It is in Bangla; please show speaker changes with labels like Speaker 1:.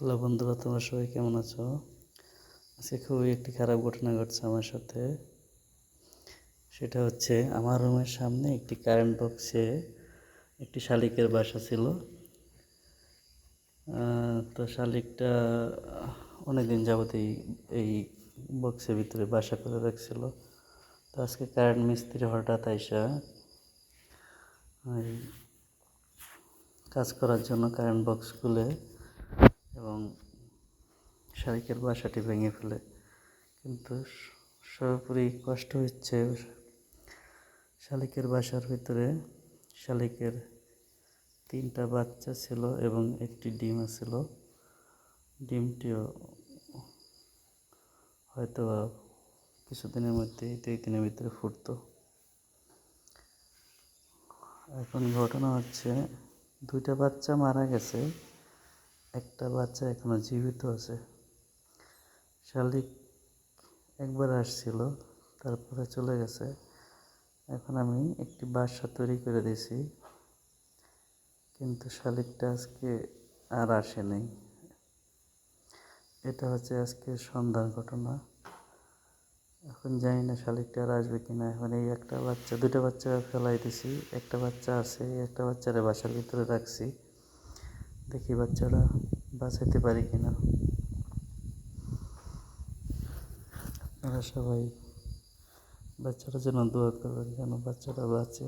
Speaker 1: হ্যালো বন্ধুরা তোমরা সবাই কেমন আছো? আজকে খুবই একটি খারাপ ঘটনা ঘটছে আমার সাথে। সেটা হচ্ছে, আমার রুমের সামনে একটি কারেন্ট বক্সে একটি শালিকের বাসা ছিল। তো শালিকটা অনেক দিন যাবত এই এই বক্সের ভিতরে বাসা করে রাখছিল। তো আজকে কারেন্ট মিস্ত্রি হঠাৎ আইসা কাজ করার জন্য কারেন্ট বক্স খুলে এবং শালিকের বাসাটি ভেঙে ফেলে। কিন্তু সর্বোপরি কষ্ট হচ্ছে শালিকের বাসার ভিতরে। শালিকের তিনটা বাচ্চা ছিল এবং একটি ডিম ছিল। ডিমটিও হয়তো কিছুদিনের মধ্যেই দুই দিনের ভিতরে ফুটতো। এখন ঘটনা হচ্ছে, দুইটা বাচ্চা মারা গেছে। একটা বাচ্চা এখনও জীবিত আছে। শালিক একবার আসছিল, তারপরে চলে গেছে। এখন আমি একটি বাসা তৈরি করে দিয়েছি। কিন্তু শালিকটা আজকে আর আসেনি। এটা হচ্ছে আজকে সন্ধ্যার ঘটনা। এখন জানি না শালিকটা আর আসবে কিনা। এখন এই একটা বাচ্চা দুটো বাচ্চা ফেলাই দিছি। একটা বাচ্চা আছে একটা বাচ্চারে বাসার ভিতরে রাখছি। দেখি বাচ্চারা বাঁচাইতে পারি কিনা। আপনারা সবাই বাচ্চারা যেন দোয়া করবেন যেন বাচ্চারা বাঁচে।